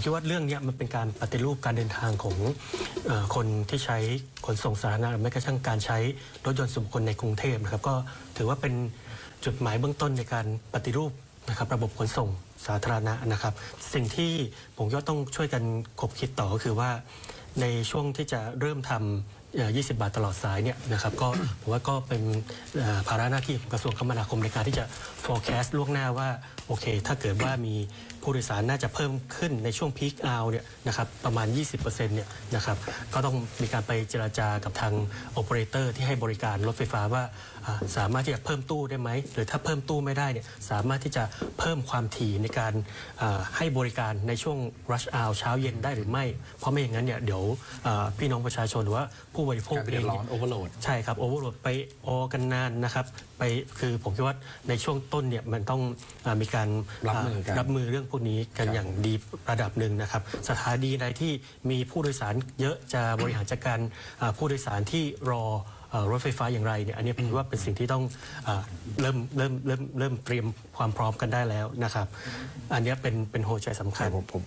ผมคิดว่าเรื่องนี้มันเป็นการปฏิรูปการเดินทางของอคนที่ใช้ขนส่งสาธารณะหรือแม้กระทั่งการใช้รถยนต์ส่วนบุคคลในกรุงเทพนะครับก็ถือว่าเป็นจุดหมายเบื้องต้นในการปฏิรูปนะครับระบบขนส่งสาธารณะนะครับ สิ่งที่ผมคิดต้องช่วยกันคบคิดต่อก็คือว่าในช่วงที่จะเริ่มทำเอ่อ20 บาทตลอดสายเนี่ยนะครับก็ผมว่าก็เป็นภาระหน้าที่ของกระทรวงคมนาคมในการที่จะ forecast ล่วงหน้าว่า โอเค ถ้าเกิดว่ามีผู้โดยสารน่าจะเพิ่มขึ้นในช่วง peak hour เนี่ยนะครับประมาณ 20%เนี่ยนะครับก็ต้องมีการไปเจราจากับทาง operator ที่ให้บริการรถไฟฟ้าว่าอ่าสามารถที่จะเพิ่มตู้ได้ไหม หรือถ้าเพิ่มตู้ไม่ได้เนี่ยสามารถที่จะเพิ่มความถี่ในการอ่าให้บริการในช่วง rush hour เช้าเย็นได้หรือไม่ เพราะไม่อย่างนั้นเนี่ยเดี๋ยวอ่าพี่น้องประชาชนหรือว่าผู้บริโภคการเอเดือดงร้อนเนี่ยโอเวอร์โหลดใช่ครับโอเวอร์โหลดไปออกันนานนะครับไปคือผมคิดว่าในช่วงต้นเนี่ยมันต้องอามีการรับมือกัน รับมือเรื่องพวกนี้กันครับอย่างดีระดับหนึ่งนะครับสถานีใดที่มีผู้โดยสารเยอะจะบริหารจัดการอ่าผู้โดยสารที่รอเอ่อรถไฟฟ้าอย่างไรเนี่ยอันนี้ผมคิดว่าเป็นสิ่งที่ต้องอาเริ่มเริ่มเริ่มเริ่มเตรียมความพร้อมกันได้แล้วนะครับ อันนี้เป็นเป็นหัวใจสำคัญผมผม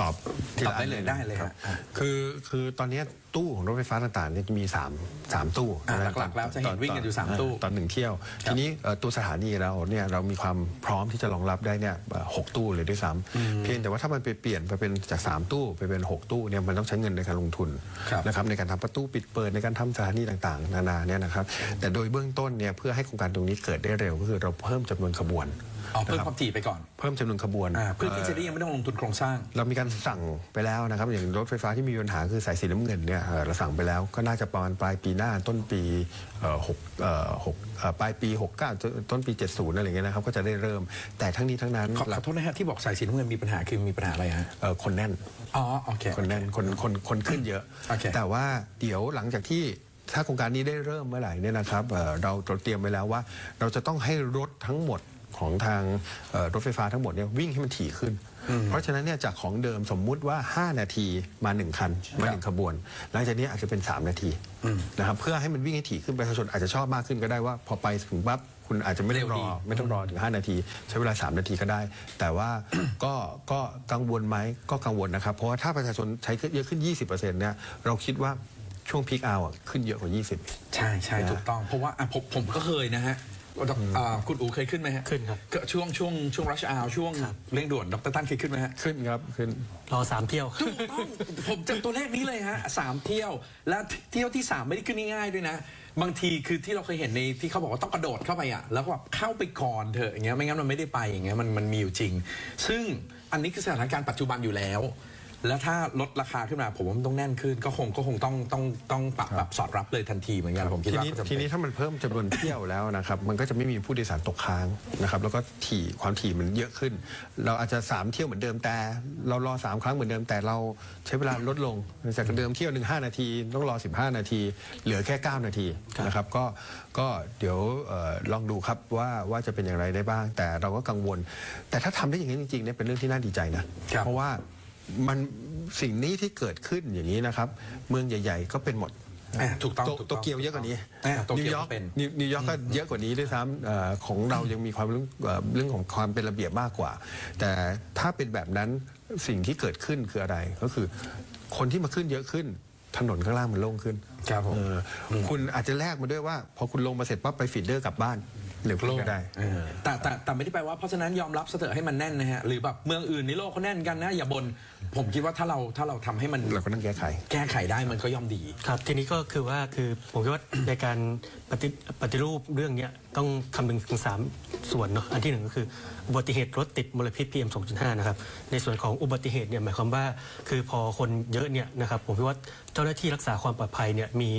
ตอบทีตอบละได้เลยนได้เลยคครัรับบคือคือตอนเนี้ยตู้ของรถไฟฟ้าต่างๆเนี่ยจะมี3 3ตู้อ่านะหลักๆแล้วจะเห็นวิ่งกันอยู่สามตู้ตอนหนึ่งเที่ยว ทีนี้เอ่อตัวสถานีเราเนี่ยเรามีความพร้อมที่จะรองรับได้เนี่ยเอ่อหกตู้เลยด้วยซ้ำเพียงแต่ว่าถ้ามันไปเปลี่ยนไปเป็นจาก 3 ตู้ไปเป็น 6 ตู้เนี่ยมันต้องใช้เงินในการลงทุนครับนะครับในการทำประตูปิดเปิดในการทำสถานีต่างๆ นานาเนี่ยนะครับแต่โดยเบื้องต้นเนี่ยเพื่อให้โครงการตรงนี้เกิดได้เร็วก็คือเราเพิ่มจำนวนขบวน เอาเพิ่มนะครัวาบมถี่ไปก่อนเพิ่มจำนวนขบวนอ่าเพื่อที่จะได้ยังไม่ต้องลงทุนโครงสร้าง เรามีการสั่งไปแล้วนะครับ อย่างรถไฟฟ้าที่มีปัญหาคือสายสีน้ำเงินเนี่ยเอ่อเราสั่งไปแล้วก็น่าจะประมาณปลายปีหน้าต้นปีเอ่อหกเอ่อหกเอ่อปลายปี 69ต้นต้นปี 70อะไรอย่างเงี้ยนะครับก็จะได้เริ่มแต่ทั้งนี้ทั้งนั้นขอขอโทษนะฮะที่บอกสายสีน้ำเงินมีปัญหาคือมีปัญหาอะไรฮะเอ่อคนแน่น อ๋อโอเค คนแน่นคนคนคนขึ้นเยอะ โอเค แต่ว่าเดี๋ยวหลังจากที่ถ้าโครงการนี้ได้เริ่มเมื่อไหร่เนี่ยนะครับเอ่อเราเราเตรียมไว้แล้วว่า เราจะต้องให้รถทั้งหมด ของทางเอ่อรถไฟฟ้าทั้งหมดเนี่ยวิ่งให้มันถี่ขึ้น เพราะฉะนั้นเนี่ยจากของเดิมสมมุติว่า 5 นาทีมา 1 คัน มา 1 ขบวน หลังจากนี้อาจจะเป็น 3 นาทีนะครับเพื่อให้มันวิ่งให้ถี่ขึ้นประชาชนอาจจะชอบมากขึ้นก็ได้ว่า พอไปถึงปั๊บคุณอาจจะไม่ต้องรเร็วดีอไม่ต้องรอถึง 5 นาที ใช้เวลา 3 นาทีก็ได้ แต่ว่าก็ก็กังวลไหมก็กังวลนะครับ เพราะว่าถ้าประชาชนใช้เยอะขึ้น 20%เนี่ยเราคิดว่าช่วงพีคเอาขึ้นเยอะกว่า 20 ใช่ใช่นะถูกต้อง เพราะว่าอะผมผมก็เคยนะฮะ อ่าคุณอูเคยขึ้นไหมฮะขึ้นครับ ก็ช่วงช่วงช่วงรัชอาช่วงเร่งด่วนดรตั้นเคยขึ้นไหมฮะขึ้นครับขึ้น รอสามเที่ยว ถูกต้องผมจำตัวเลขนี้เลยฮะสามเที่ยว และเที่ยวที่สามไม่ได้ขึ้นง่ายๆด้วยนะ บางทีคือที่เราเคยเห็นในที่เขาบอกว่าต้องกระโดดเข้าไปอะแล้วก็แบบเข้าไปก่อนเถอะอย่างเงี้ยไม่งั้นมันไม่ได้ไปอย่างเงี้ยมันมันมีอยู่จริง ซึ่งอันนี้คือสถานการณ์ปัจจุบันอยู่แล้ว แล้วถ้าลดราคาขึ้นมาผมว่ามันต้องแน่นขึ้น ก็คงก็คงต้องต้องต้องปรับแบบสอดรับเลยทันทีเหมือนกันผมคิดทีว่านี้ก็จำเป็ทีนี้ถ้ามันเพิ่มจำนวนเที่ยวแล้วนะครับ มันก็จะไม่มีผู้โดยสารตกค้างนะครับแล้วก็ถี่ความถี่มันเยอะขึ้น เราอาจจะ 3 เที่ยวเหมือนเดิมแต่ เรารอ 3 ครั้งเหมือนเดิมแต่เราใช้เวลาลดลงจากเดิมเที่ยวหนึ่ง5นาที ต้องรอ 15 นาที เหลือแค่ 9 นาทีครับนะครับก็ก็เดี๋ยวเออลองดูครับว่าว่าจะเป็นอย่างไรได้บ้าง แต่เราก็กังวล แต่ถ้าทำได้อย่างนี้นจริงๆเนี่ยเป็นเรื่องที่น่าดีใจนะครับ เพราะว่า มันสิ่งนี้ที่เกิดขึ้นอย่างนี้นะครับ เมืองใหญ่ ๆ ก็เป็นหมดอะถูกต้องโตถูกโตต้องเกียวเยอะกว่านี้อะโตนิเกีวยวยอร์กก็เป็น นิวนิวยอร์กก็เยอะกว่านี้ด้วยซ้ำเอ่อของเรายังมีความเรื่องเอ่อเรื่องของความเป็นระเบียบมากกว่า แต่ถ้าเป็นแบบนั้นสิ่งที่เกิดขึ้นคืออะไรก็คือ คนที่มาขึ้นเยอะขึ้น ถนนข้างล่างมันโล่งขึ้นครับผม เอออคุณอาจจะแลกมาด้วยว่า พอคุณลงมาเสร็จปั๊บไปฟีดเดอร์กลับบ้าน เร็วขึ้นก็ได้เออแต่แต่แต่ไม่ได้แปลว่าเพราะฉะนั้นยอมรับซะเถอะให้มันแน่นนะฮะหรือแบบเมืองอื่นในโลกเขาแน่นกันนะอย่าบนผมคิดว่าถ้าเราถ้าเราทำให้มันเราก็ต้องแก้ไข แก้ไขได้มันก็ย่อมดี ครับทีนี้ก็คือว่าคือผมคิดว่าในการปฏิปฏิรูปเรื่องเนี้ยต้องคำนึงถึงสามส่วนเนาะอันที่หนึ่งก็คืออุบัติเหตุรถติดมลพิษ PM 2.5 นะครับในส่วนของอุบัติเหตุเนี่ยหมายความว่าคือพอคนเยอะเนี่ยนะครับผมคิดว่าเจ้าหน้าที่รักษาความปลอดภัยเนี่ยมี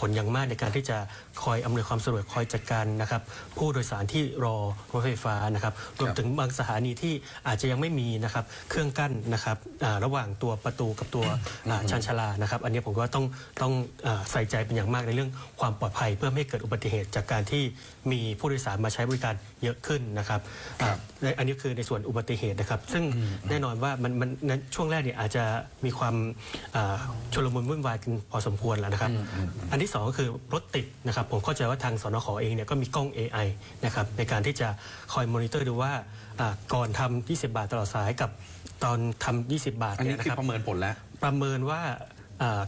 ผลอย่างมากในการที่จะคอยอำนวยความสะดวกคอยจัดการนะครับผู้โดยสารที่รอรถไฟฟ้านะครับรวมถึงบางสถานีที่อาจจะยังไม่มีนะครับเครื่องกั้นนะครับอ่าระหว่างตัวประตูกับตัวอ่าชานชาลานะครับ อันนี้ผมก็ต้องต้องอ่าใส่ใจเป็นอย่างมากในเรื่องความปลอดภัย เพื่อไม่ให้เกิดอุบัติเหตุจากการที่ มีผู้โดยสารมาใช้บริการเยอะขึ้นนะครับอ่าในอันนี้คือในส่วนอุบัติเหตุนะครับ ซึ่งแน่นอนว่ามันมันในช่วงแรกเนี่ยอาจจะมีความอ่าชุลมุนวุ่นวายกันพอสมควรแล้วนะครับ อันที่สองก็คือรถติดนะครับ ผมเข้าใจว่าทางสนขเองเนี่ยก็มีกล้อง AI นะครับในการที่จะคอยมอนิเตอร์ดูว่าอ่าก่อนทำ20 บาทตลอดสายกับตอนทำ20 บาทอันเนี่นี้ยนะคือครับ ประเมินผลแล้ว ประเมินว่าอ่า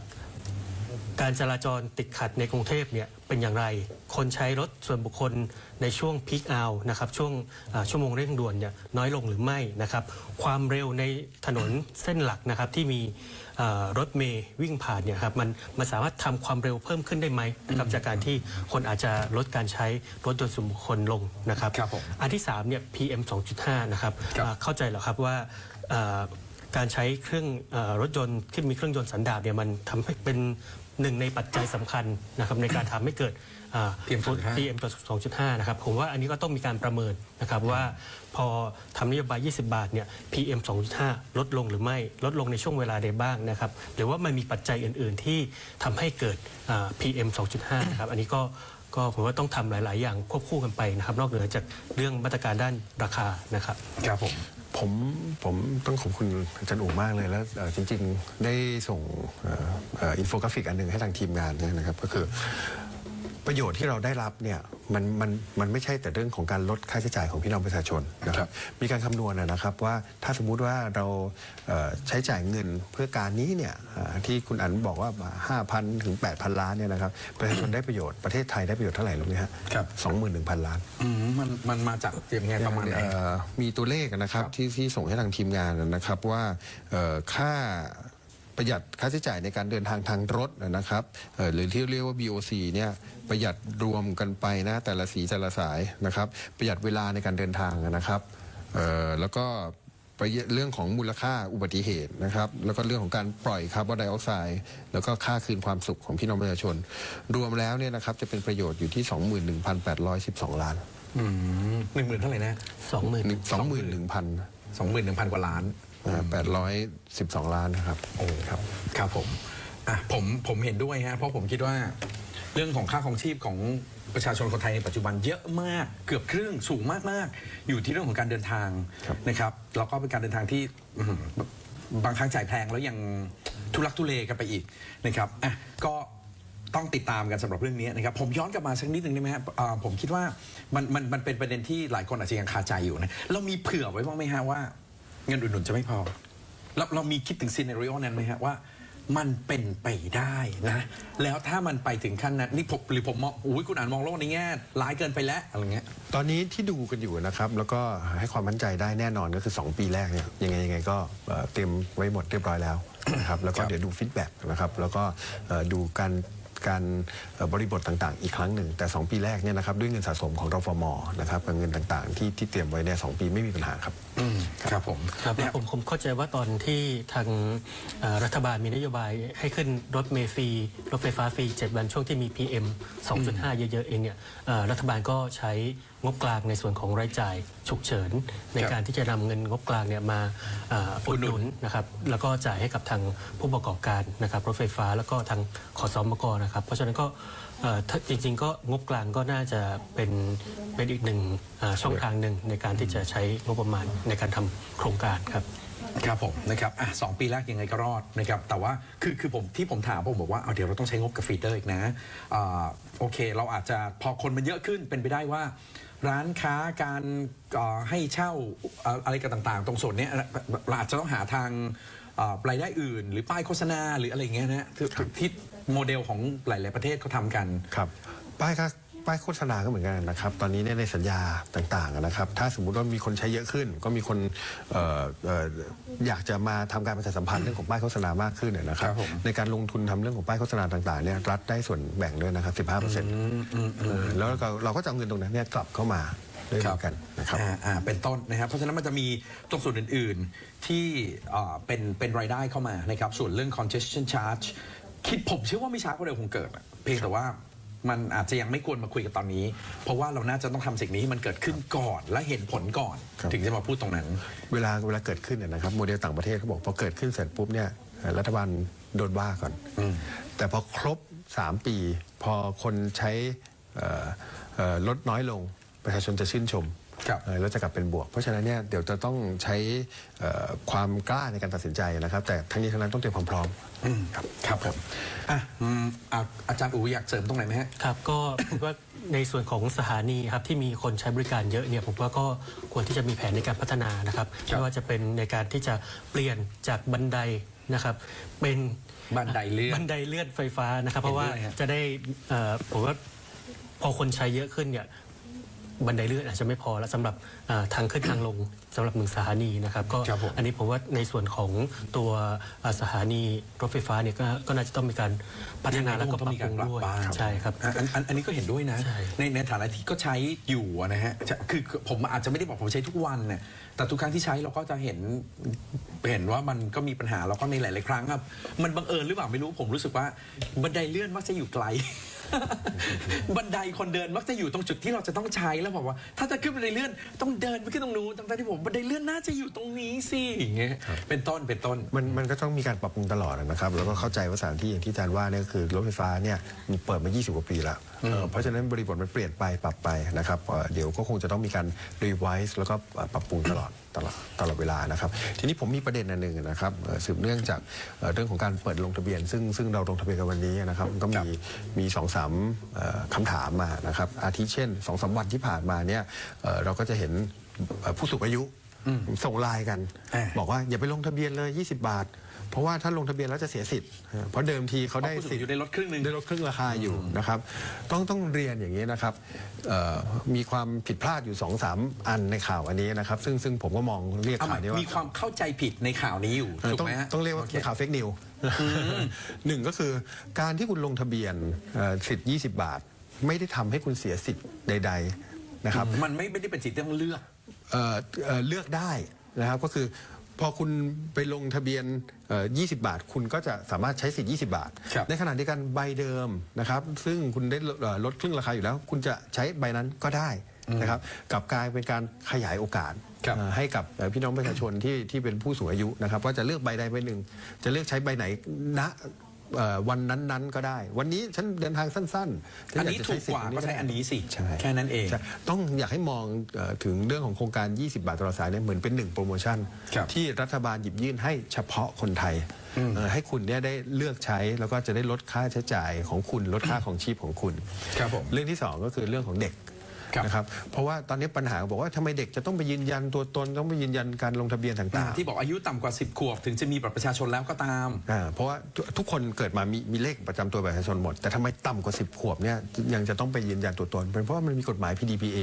การจราจรติดขัดในกรุงเทพเนี่ยเป็นอย่างไร คนใช้รถส่วนบุคคลในช่วงพีคเอานะครับช่วงอ่าชั่วโมงเร่งด่วนเนี่ยน้อยลงหรือไม่นะครับ ความเร็วในถนนเส้นหลักนะครับที่มีอ่ารถเมย์วิ่งผ่านเนี่ยครับมันมันสามารถทำความเร็วเพิ่มขึ้นได้ไหมนะครับจากการที่คนอาจจะลดการใช้รถยนต์ส่วนบุคคลลงนะครับครับผมอันที่3เนี่ย PM 2.5 นะครับครับอ่าเข้าใจเหรอครับว่าอ่าการใช้เครื่องเออรถยนต์ที่มีเครื่องยนต์สันดาปเนี่ยมันทำให้เป็น หนึ่งในปัจจัยสำคัญนะครับในการทำให้เกิดอ่า PM 2.5 PM 2.5นะครับผมว่าอันนี้ก็ต้องมีการประเมินนะครับว่าพอทำนโยบาย 20 บาทเนี่ย PM 2.5ลดลงหรือไม่ลดลงในช่วงเวลาใดบ้างนะครับหรือว่ามันมีปัจจัยอื่น ๆ ที่ทำให้เกิดอ่า PM 2.5นะครับอันนี้ก็ก็ผมว่าต้องทำหลาย ๆ อย่างควบคู่กันไปนะครับ นอกเหนือจากเรื่องมาตรการด้านราคานะครับครับผม ผมผมต้องขอบคุณอาจารย์อู๋มากเลยแล้วจริง ๆ ได้ส่งอินโฟกราฟิกอันหนึ่งให้ทางทีมงานนะครับ ก็คือ ประโยชน์ที่เราได้รับเนี่ยมันมันมันไม่ใช่แต่เรื่องของการลดค่าใช้จ่ายของพี่น้องประชาชนนะคครัรับบมีการคำนวณนะนะครับว่าถ้าสมมุติว่าเราเอ่อใช้จ่ายเงินเพื่อการนี้เนี่ยอ่าที่คุณอันบอกว่า 5,000 ถึง 8,000 ล้านเนี่ยนะครับประชาชนได้ประโยชน์ประเทศไทยได้ประโยชน์เท่าไหร่รู้ไหมฮะครับ21,000ล้านอืมมันมันมาจากเตรียมไงประมาณไหนเอ่อมีตัวเลขนะครับครับที่ที่ส่งให้ทางทีมงานนะครับว่าเอ่อค่า ประหยัดค่าใช้จ่ายในการเดินทางทางรถนะครับเอ่อหรือที่เรียกว่า BOC เนี่ยประหยัดรวมกันไปนะแต่ละสีแต่ละสายนะครับประหยัดเวลาในการเดินทางนะครับเอ่อแล้วก็ประหยัดเรื่องของมูลค่าอุบัติเหตุนะครับ แล้วก็เรื่องของการปล่อยคาร์บอนไดออกไซด์แล้วก็ค่าคืนความสุขของพี่น้องประชาชน รวมแล้วเนี่ยนะครับจะเป็นประโยชน์อยู่ที่ 21,812 ล้านอืมหนึ่งหมื่นเท่าไหร่นะ20,000สองหมื่นหนึ่งพันสองหมื่นหนึ่งพันกว่าล้าน แปดร้อยสิบสองล้านนะครับโอ้ครับครับผมอะผมผมเห็นด้วยฮะเพราะผมคิดว่าเรื่องของค่าของชีพของประชาชนคนไทยในปัจจุบันเยอะมากเกือบครึ่งสูงมากๆ อยู่ที่เรื่องของการเดินทางครับนะครับแล้วก็เป็นการเดินทางที่อื้อหือบางครั้งจ่ายแพงแล้วยังทุลักทุเลกันไปอีกนะครับอะก็ต้องติดตามกันสำหรับเรื่องนี้นะครับผมย้อนกลับมาสักนิดหนึ่งได้ไหมครับอ่าผมคิดว่ามันมันมันเป็นประเด็นที่หลายคนอาจจะยังคาใจอยู่นะเรามีเผื่อไว้บ้างไหมฮะว่า เงินอุดหนุนจะไม่พอ เราเรามีคิดถึงซีน n รีโอนั้นไหมฮะว่า มันเป็นไปได้นะ แล้วถ้ามันไปถึงขั้นนั้นนี่ผมหรือผมมองอุ้ยคุณอ่านมองโลกในแง่ร้ายเกินไปแล้วอะไรเงี้ย ตอนนี้ที่ดูกันอยู่นะครับ แล้วก็ให้ความมั่นใจได้แน่นอนก็คือ 2 ปีแรกเนี่ยยังไงยังไงก็เอ่อเตรียมไว้หมดเรียบร้อยแล้วนะครับแล้วก็ครับเดี๋ยวดูฟีดแบ็กนะครับแล้วก็เอ่อดูการการเอ่อบริบทต่างๆ อีกครั้งหนึ่ง แต่ 2 ปีแรกเนี่ยนะครับด้วยเงินสะสมของรฟมนะครับกับเงินต่างๆ ที่ที่เตรียมไว้เนี่ยสองปีไม่มีปัญหาครับ อืมครับผมครับเนี่ยผมผมเข้าใจว่าตอนที่ทางเอ่อรัฐบาลมีนโยบายให้ขึ้นรถเมล์ฟรีรถไฟฟ้าฟรี 7 วันช่วงที่มี PM 2.5 เยอะๆเองเนี่ยเอ่อรัฐบาลก็ใช้งบกลางในส่วนของรายจ่ายฉุกเฉิน ในการที่จะนำเงินงบกลางเนี่ยมาเอ่ออุดหนุนนะครับแล้วก็จ่ายให้กับทางผู้ประกอบการนะครับรถไฟฟ้าแล้วก็ทางขอสมกนะครับเพราะฉะนั้นก็เอ่อถ้า จริงๆก็งบกลางก็น่าจะเป็นเป็นอีกหนึ่งช่องทางหนึ่งในการที่จะใช้งบประมาณในการทำโครงการครับครับผมนะครับอะสองปีแรกยังไงก็รอดนะครับแต่ว่าคือคือผมที่ผมถามผมบอกว่าเอาเดี๋ยวเราต้องใช้งบกับฟีเดอร์อีกนะอ่าโอเค เราอาจจะพอคนมันเยอะขึ้นเป็นไปได้ว่า ร้านค้าการให้เช่าอะไรกันต่างๆ ตรงส่วนนี้เราอาจจะต้องหาทางรายได้อื่น หรือป้ายโฆษณาหรืออะไรเงี้ยนะที่ โมเดลของหลาย ๆ ประเทศเขาทำกัน ครับป้ายก็ป้ายโฆษณาก็เหมือนกันนะครับ ตอนนี้เนี่ยในสัญญาต่างๆนะครับ ถ้าสมมุติว่ามีคนใช้เยอะขึ้น ก็มีคนเอ่อเอ่ออยากจะมาทำการประชาสัมพันธ์เรื่องของป้ายโฆษณามากขึ้นเนี่ยนะครับ ครับผม ในการลงทุนทำเรื่องของป้ายโฆษณาต่างๆเนี่ยรัฐได้ส่วนแบ่งด้วยนะครับ 15เปอร์เซ็นต์แล้วก็เราก็จะเอาเงินตรงนั้นเนี่ยกลับเข้ามาด้วยเหมือนกันนะครับ อ่าอ่าเป็นต้นนะครับ เพราะฉะนั้นมันจะมีตรงส่วนอื่น ๆ ที่อ่าเป็นเป็นรายได้เข้ามานะครับ ส่วนเรื่อง congestion charge คิดผมเชื่อว่าไม่ช้าก็เร็วคงเกิดอะเพียงแต่ว่ามันอาจจะยังไม่ควรมาคุยกันตอนนี้ เพราะว่าเราน่าจะต้องทำสิ่งนี้ให้มันเกิดขึ้นก่อนและเห็นผลก่อน ครับ ถึงจะมาพูดตรงนั้น เวลาเวลาเกิดขึ้นเนี่ยนะครับโมเดลต่างประเทศเขาบอกพอเกิดขึ้นเสร็จปุ๊บเนี่ยเอ่อรัฐบาลโดนว่าก่อน แต่พอครบ 3 ปี พอคนใช้เอ่อเอ่อลดน้อยลงประชาชนจะชื่นชม ครับ เอ่อแล้วจะกลับเป็นบวก เพราะฉะนั้นเนี่ยเดี๋ยวจะต้องใช้เอ่อความกล้าในการตัดสินใจนะครับ แต่ทั้งนี้ทั้งนั้นต้องเตรียมความพร้อมครับครับผมอะอืมอะอาจารย์อูอยากเสริมตรงไหนไหมฮะ ครับก็ ผมว่าในส่วนของสถานีครับที่มีคนใช้บริการเยอะเนี่ยผมว่าก็ควรที่จะมีแผนในการพัฒนานะครับครับไม่ว่าจะเป็นในการที่จะเปลี่ยนจากบันไดนะครับเป็นบันไดเลื่อนบันไดเลื่อนไฟฟ้านะครับ เพราะว่าเห็นด้วยฮะ จะได้เอ่อผมว่าพอคนใช้เยอะขึ้นเนี่ย บันไดเลื่อนอาจจะไม่พอแล้วสำหรับเอ่อทางขึ้นทางลงสำหรับหนึ่งสถานีนะครับก็ครับผมอันนี้ผมว่าในส่วนของตัวเอ่อสถานีรถไฟฟ้าเนี่ยก็ก็น่าจะต้องมีการพัฒนาแล้วก็ปรับปรุงด้วยใช่ครับอะอันอันอันนี้ก็เห็นด้วยนะใช่ในในฐานะที่ก็ใช้อยู่อะนะฮะจะคือคือผมอาจจะไม่ได้บอกผมใช้ทุกวันเนี่ยแต่ทุกครั้งที่ใช้เราก็จะเห็นเห็นว่ามันก็มีปัญหาแล้วก็ในหลาย ๆ ครั้งครับ มันบังเอิญหรือเปล่าไม่รู้ผมรู้สึกว่าบันไดเลื่อนมักจะอยู่ไกล บันไดคนเดินมักจะอยู่ตรงจุดที่เราจะต้องใช้แล้วบอกว่า ถ้าจะขึ้นบันไดเลื่อนต้องเดินไปขึ้นตรงนู้นทั้งๆที่ผมบันไดเลื่อนน่าจะอยู่ตรงนี้สิอย่างเงี้ยเป็นต้นเป็นต้น มันมันก็ต้องมีการปรับปรุงตลอดนะครับแล้วก็เข้าใจว่าสถานที่อย่างที่อาจารย์ว่าเนี่ยคือรถไฟฟ้าเนี่ยมีเปิดมา 20 กว่าปีแล้ว เพราะฉะนั้นบริบทมันเปลี่ยนไปปรับไปนะครับเดี๋ยวก็คงจะต้องมีการรีไวซ์แล้วก็ปรับปรุงตลอดตลอดตลอดเวลานะครับ ทีนี้ผมมีประเด็นอันหนึ่งนะครับสืบเนื่องจากเรื่องของการเปิดลงทะเบียน ซึ่งซึ่งเราลงทะเบียนกันวันนี้นะครับก็มีมีสองสามคำถามมานะครับอาทิเช่นสองสามวันที่ผ่านมาเนี่ยเราก็จะเห็นผู้สูงอายุ ส่งไลน์กันอ่าบอกว่าอย่าไปลงทะเบียนเลย 20 บาท เพราะว่าถ้าลงทะเบียนแล้วจะเสียสิทธิ์ เพราะเดิมทีเขาได้เพราะผู้สูงสิทอายุธิ์ได้ลดครึ่งหนึ่งได้ลดครึ่งราคาอยู่นะครับ ต้องต้องเรียนอย่างนี้นะครับเอ่อมีความผิดพลาดอยู่2อสามอันในข่าวอันนี้นะครับ ซึ่งซึ่งผมก็มองเรียกเอาใหข่าม่วนี้ว่ามีความเข้าใจผิดในข่าวนี้อยู่เออถูกต้องไหมฮะต้องเรียกว่าโคเป็นข่าวเฟกนิวหนึ่งก็คือการที่คุณลงทะเบียนเอ่อสิทธิ์20 บาท ไม่ได้ทำให้คุณเสียสิทธิ์ใด ๆ นะครับ มันไม่ไม่ได้เป็นสิทธิ์ที่ต้องเลือก เอ่อเอ่อเลือกได้นะครับก็คือพอคุณไปลงทะเบียนเอ่อ20 บาท คุณก็จะสามารถใช้สิทธิ์ 20 บาท ครับในขณะเดียวกันใบเดิมนะครับ ซึ่งคุณได้ลดเอ่อลดครึ่งราคาอยู่แล้ว คุณจะใช้ใบนั้นก็ได้นะครับกลับกลายเป็นการขยายโอกาสครับ เอ่อให้กับเอ่อพี่น้องประชาชนที่ที่เป็นผู้สูงอายุนะครับว่าจะเลือกใบใดใบหนึ่ง จะเลือกใช้ใบไหนณ เอ่อวันนั้นๆก็ได้ วันนี้ฉันเดินทางสั้นๆฉัอันยานี้จะถูใช้กสิทกธิ์ว่าก็ใช้อันนี้สิใช่ แค่นั้นเอง ใช่ต้องอยากให้มองเอ่อถึงเรื่องของโครงการ 20 บาทตลอดสายเนี่ยเหมือนเป็นหนึ่งโปรโมชั่น ครับที่รัฐบาลหยิบยื่นให้เฉพาะคนไทยเอ่อให้คุณเนี่ยได้เลือกใช้แล้วก็จะได้ลดค่าใช้จ่ายของคุณลดค่าของชีพของคุณ ครับผม เรื่องที่สองก็คือเรื่องของเด็ก ครับ นะครับเพราะว่าตอนนี้ปัญหาบอกว่าทำไมเด็กจะต้องไปยืนยันตัวตนต้องไปยืนยันการลงทะเบียนต่างๆ ที่บอกอายุต่ำกว่า 10 ขวบ ถึงจะมีบัตรประชาชนแล้วก็ตาม อ่าเพราะว่าทุทุกคนเกิดมามีมีเลขประจำตัวประชาชนหมด แต่ทำไมต่ำกว่า 10 ขวบเนี่ยยังจะต้องไปยืนยันตัวตน เป็นเพราะว่ามันมีกฎหมาย PDPA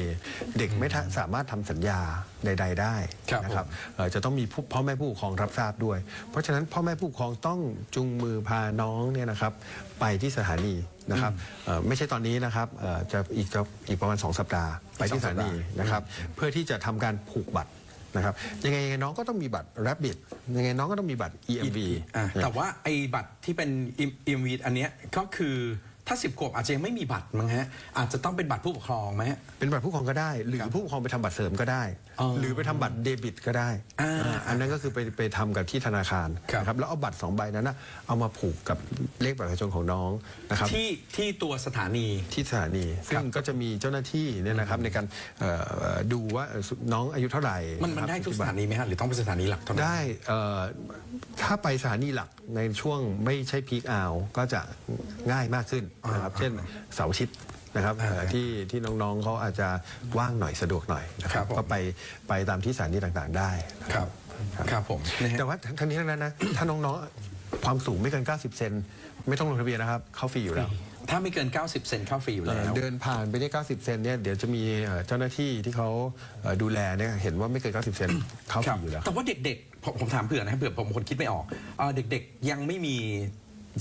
เด็กไม่ทะสามารถทำสัญญาใด ๆ ได้ครับนะครับเอ่อจะต้องมีผู้พ่อแม่ผู้ปกครองรับทราบด้วย เพราะฉะนั้นพ่อแม่ผู้ปกครองต้องจูงมือพาน้องเนี่ยนะครับไปที่สถานีนะครับเอ่อไม่ใช่ตอนนี้นะครับเอ่อจะอีกจะอีกประมาณ 2 สัปดาห์ไปที่สถานีนะครับเพื่อที่จะทำการผูกบัตรนะครับยังไงยังไงน้องก็ต้องมีบัตร Rabbit ยังไงน้องก็ต้องมีบัตร EMV อะแต่ว่าไอ้บัตรที่เป็นอิมวีอันเนี้ยก็คือถ้า10ขวบอาจจะยังไม่มีบัตรมั้งฮะอาจจะต้องเป็นบัตรผู้ปกครองไหมฮะเป็นบัตรผู้ปกครองก็ได้ หรือครับผู้ปกครองไปทำบัตรเสริมก็ได้อ๋อหรือไปทำบัตรเดบิตก็ได้อ่าอ่าอันนั้นก็คือไปไปทำกับที่ธนาคารครับ นะครับแล้วเอาบัตรสองใบนั้นนะเอามาผูกกับเลขบัตรประชาชนของน้องนะครับ ที่ที่ตัวสถานี ที่สถานีซึ่งก็จะมีเจ้าหน้าที่เนี่ยนะครับในการเอ่อเอ่อดูว่าเอ่อน้องอายุเท่าไหร่มันมันนะครับได้ทุกสบัตถารนีไหมฮะหรือต้องเป็นสถานีหลักเท่านั้น ได้เอ่อถ้าไปสถานีหลักในช่วงไม่ใช่พีคอาวก็จะง่ายมากขึ้นนะครับอ่าเช่นเสาร์อาทิตย์ นะครับอ่าเอ่อที่ที่น้องๆเขาอาจจะว่างหน่อยสะดวกหน่อยนะคครัรับบผม ก็ไปไปตามที่สถานีต่างๆได้นะครับครับผมนะฮะ แต่ว่าทั้งนี้ทั้งนั้นนะ ถ้าน้องๆความสูงไม่เกิน 90 เซนไม่ต้องลงทะเบียนนะครับ เข้าฟรีอยู่แล้วถ้าไม่เกิน 90 เซนเข้าฟรีอยู่เอ่แล้อวเดินผ่านไปได้90 เซนเนี่ยเดี๋ยวจะมีเอ่อเจ้าหน้าที่ที่เขาเอ่อดูแลเนี่ยเห็นว่าไม่เกิน 90 เซนเข้าฟครัรีบอยู่แล้ว แต่ว่าเด็กๆ ผมผมถามเผื่อนะครับเผื่อผมคนคิดไม่ออกเอ่อเด็กๆ ยังไม่มี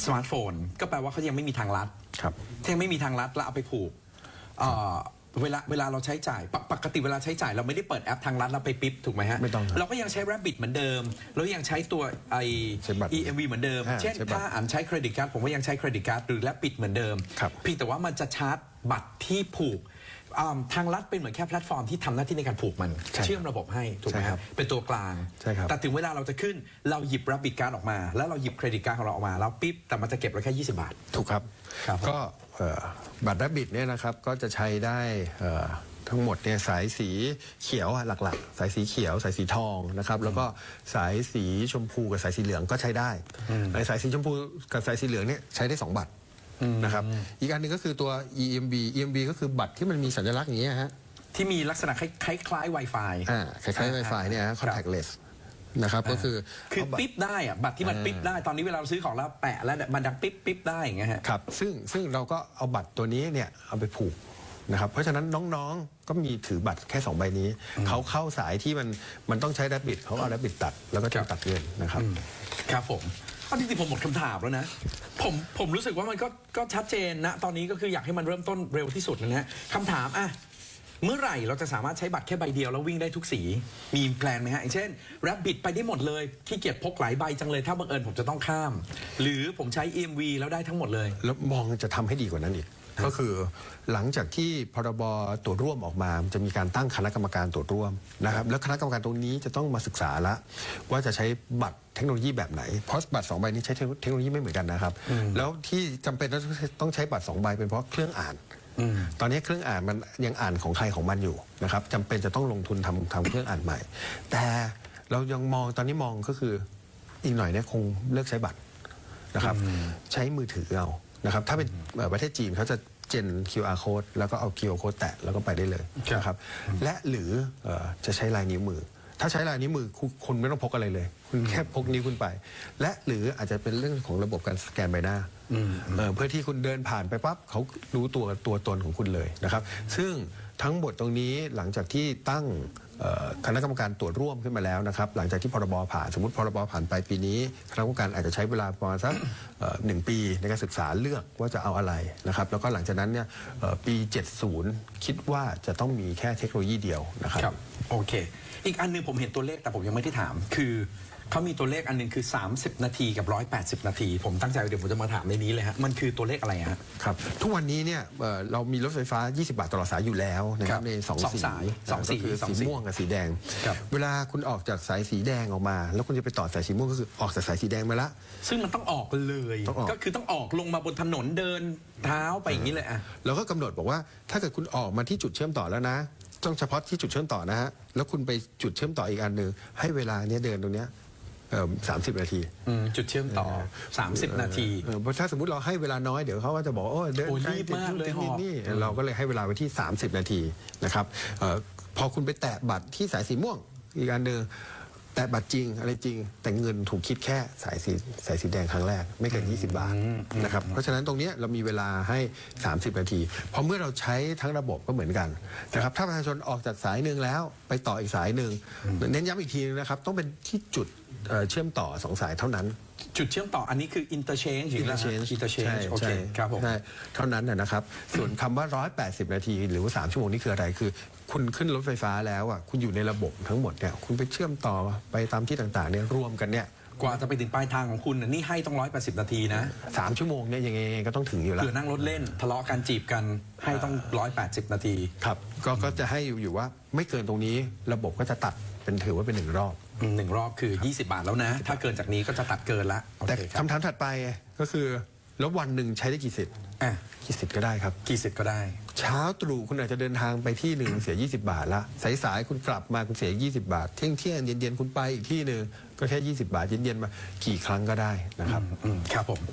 สมาร์ทโฟน ก็แปลว่าเขายังไม่มีทางลัดครับถ้ายังไม่มีทางลัดแล้วเอาไปผูกเอ่อเวลาเวลาเราใช้จ่ายปกปกติเวลาใช้จ่ายเราไม่ได้เปิดแอปทางลัดแล้วไปปิ๊บถูกไหมฮะไม่ต้องครับเราก็ยังใช้ Rabbit เหมือนเดิมแล้วยังใช้ตัวไอ ใช้บัตร EMV เหมือนเดิม อ่าเช่นใช้บัตรถ้าอ่านใช้เครดิตการ์ดผมก็ยังใช้เครดิตการ์ดหรือ Rabbit เหมือนเดิมครับ เพียงแต่ว่ามันจะชาร์จบัตรที่ผูก อ่าทางลัดเป็นเหมือนแค่แพลตฟอร์มที่ทำหน้าที่ในการผูกมัน ใช่เชื่อมระบบให้ถูกไหมใช่คครัรับบเป็นตัวกลาง ใช่ครับ แต่ถึงเวลาเราจะขึ้นเราหยิบ Rabbit การ์ดออกมา แล้วเราหยิบเครดิตการ์ดของเราออกมาแล้วปิ๊บแต่มันจะเก็บเราแค่ 20 บาท ถูกครับ ครับก็เอ่อบัตรรับบิดเนี่ยนะครับก็จะใช้ได้เอ่อทั้งหมดเนี่ยสายสีเขียวอะหลักๆ สายสีเขียวสายสีทองนะครับแล้วก็สายสีชมพูกับสายสีเหลืองก็ใช้ได้ไอ้สายสีชมพูกับสายสีเหลืองเนี่ยใช้ได้สองบัตร นะครับอีกอันหนึงก็คือตัว EMB EMB ก็คือบัตรที่มันมีสัญลักษณ์อย่างเงี้ยฮะที่มีลักษณะคล้ายคล้ายๆ Wi-Fi อ่าคล้ายๆ Wi-Fi เนี่ยฮะ contactless นะครับก็คือคือเอาบัตร ปิ๊บได้อะบัตรที่มันปิ๊บได้ตอนนี้เวลาเราซื้อของแล้วแปะแล้วมันดังปิ๊บปิ๊บได้อย่างเงี้ยฮะ ครับซึ่งซึ่งเราก็เอาบัตรตัวนี้เนี่ยเอาไปผูกนะครับเพราะฉะนั้นน้องๆก็มีถือบัตรแค่ 2 ใบนี้ เขาเข้าสายที่มันมันต้องใช้แรบบิดเขาเอาแรบบิดตัดแล้วก็ครัจะบตัดเงินนะครับ ครับผม เอาจริงๆผมหมดคำถามแล้วนะ ผมผมรู้สึกว่ามันก็ก็ชัดเจนนะ ตอนนี้ก็คืออยากให้มันเริ่มต้นเร็วที่สุดนะฮะคำถามอะเมื่อไหร่เราจะสามารถใช้บัตรแค่ใบเดียวแล้ววิ่งได้ทุกสี มีแพลนไหมฮะอย่างเช่นแรบบิดไปได้หมดเลยขี้เกียจพกหลายใบจังเลยถ้าบังเอิญผมจะต้องข้าม หรือผมใช้ EMV แล้วได้ทั้งหมดเลย แล้วมองจะทำให้ดีกว่านั้นอีก ก็คือหลังจากที่พรบตรวจร่วมออกมาจะมีการตั้งคณะกรรมการตรวจร่วมนะครับแล้วคณะกรรมการตรงนี้จะต้องมาศึกษาละว่าจะใช้บัตรเทคโนโลยีแบบไหนเพราะบัตรสองใบนี้ใช้เทคโนโลยีไม่เหมือนกันนะครับ แล้วที่จำเป็นต้องใช้บัตรสองใบเป็นเพราะเครื่องอ่านตอนนี้เครื่องอ่านมันยังอ่านของใครของมันอยู่นะครับจำเป็นจะต้องลงทุนทำทำเครื่องอ่านใหม่ แต่เรายังมองตอนนี้มองก็คืออีกหน่อยเนี่ยคงเลิกใช้บัตรนะครับ ใช้มือถือเอานะครับ ถ้าเป็นเอ่อประเทศจีนเขาจะ เจน QR code แล้วก็เอา QR code แตะแล้วก็ไปได้เลยครับนะครับและหรือเอ่อจะใช้ลายนิ้วมือ ถ้าใช้ลายนิ้วมือคุณคุณไม่ต้องพกอะไรเลย คุณแค่พกนิ้วคุณไป และหรืออาจจะเป็นเรื่องของระบบการสแกนใบหน้าเอ่อเพื่อที่คุณเดินผ่านไปปั๊บเขารู้ตัวตัวตนของคุณเลยนะครับ ซึ่งทั้งหมดตรงนี้หลังจากที่ตั้งเอ่อ คณะกรรมการตรวจร่วมขึ้นมาแล้วนะครับ หลังจากที่พรบผ่านสมมติพรบผ่านไปปีนี้คณะกรรมการอาจจะใช้เวลาประมาณสักหนึ่งปีในการศึกษาเลือกว่าจะเอาอะไรนะครับ แล้วก็หลังจากนั้นเนี่ยเอ่อปี 70 คิดว่าจะต้องมีแค่เทคโนโลยีเดียวนะครับรบโอเค อีกอันหนึงผมเห็นตัวเลขแต่ผมยังไม่ได้ถามคือ เขามีตัวเลขอันหนึงคือ 30 นาทีกับ 180 นาที ผมตั้งใจว่าเดี๋ยวผมจะมาถามในนี้เลยฮะมันคือตัวเลขอะไรฮะ ครับ ทุกวันนี้เนี่ยเอ่อเรามีรถไฟฟ้า 20 บาทตลอดสายอยู่แล้วนะคครัรับบในสองสองสีสายสองสีก็คือสองสีสีม่วงกับสีแดง ครับ เวลาคุณออกจากสายสีแดงออกมา แล้วคุณจะไปต่อสายสีม่วงก็คือออกจากสายสีแดงมาละ ซึ่งมันต้องออกเลย ต้องออก ก็คือต้องออกลงมาบนถนนเดินเท้าไปอย่างนี้เลยอะเราก็กำหนดบอกว่าถ้าเกิดคุณออกมาที่จุดเชื่อมต่อแล้วนะต้องเฉพาะที่จุดเชื่อมต่อนะฮะแล้วคุณไปจุดเชื่อมต่ออีกอันหนึ่งให้เวลาเนี้ยเดินตรงเนี้ย สามสิบนาทีอืมจุดเชื่อมต่อ 30 นาที เออเพราะถ้าสมมติเราให้เวลาน้อยเดี๋ยวเขาก็จะบอกโอ้เดินโอ้ไกลรีบมากเลยติดนู่นติดนี่หอบเราก็เลยให้เวลาไว้ที่ 30 นาทีนะครับเออพอคุณไปแตะบัตรที่สายสีม่วงอีกอันหนึ่ง แตะบัตรจริงอะไรจริง แต่เงินถูกคิดแค่สายสีสายสีแดงครั้งแรกไม่เกิน 20 บาทนะครับเพราะฉะนั้นตรงเนี้ยเรามีเวลาให้ 30 นาทีพอเมื่อเราใช้ทั้งระบบก็เหมือนกันนะครับถ้าประชาชนออกจากสายหนึ่งแล้วไปต่ออีกสายหนึ่งเน้นย้ำอีกทีนึงนะครับต้องเป็นที่จุดเอ่อเชื่อมต่อสองสายเท่านั้น จุดเชื่อมต่ออันนี้คือ interchange อยู่แล้วฮะ interchange interchange โอเคใช่ครับผมใช่เท่านั้นนะนะครับ ส่วนคำว่า 180 นาทีหรือว่า 3 ชั่วโมงนี่คืออะไรคือ คุณขึ้นรถไฟฟ้าแล้วอะคุณอยู่ในระบบทั้งหมดเนี่ยคุณไปเชื่อมต่อไปตามที่ต่างๆเนี่ยรวมกันเนี่ยกว่าจะไปถึงปลายทางของคุณน่ะนี่ให้ต้อง180นาทีนะสามชั่วโมงเนี่ยยังไงก็ต้องถึงอยู่แล้วเผื่อนั่งรถเล่นทะเลาะกันจีบกันให้ต้อง180นาทีครับก็ก็จะให้อยู่ว่าไม่เกินตรงนี้ระบบก็จะตัดเป็นถือว่าเป็นหนึ่งรอบอืมหนึ่งรอบคือ 20 บาทแล้วนะ ถ้าเกินจากนี้ก็จะตัดเกินละโอแต่เคคครับำถามถัดไปก็คือ แล้ววันหนึ่งใช้ได้กี่สิทธิ์อะกี่สิทธิ์ก็ได้ครับ กี่สิทธิ์ก็ได้ เช้าตรู่คุณอาจจะเดินทางไปที่หนึ่งเสีย 20 บาทละสายสายๆคุณกลับมาคุณเสีย 20 บาท เที่ยงเที่ยงเย็นเย็นๆคุณไปอีกที่หนึ่งก็แค่ 20 บาทเย็นเย็นๆมากี่ครั้งก็ได้นะครับ อืมครับผม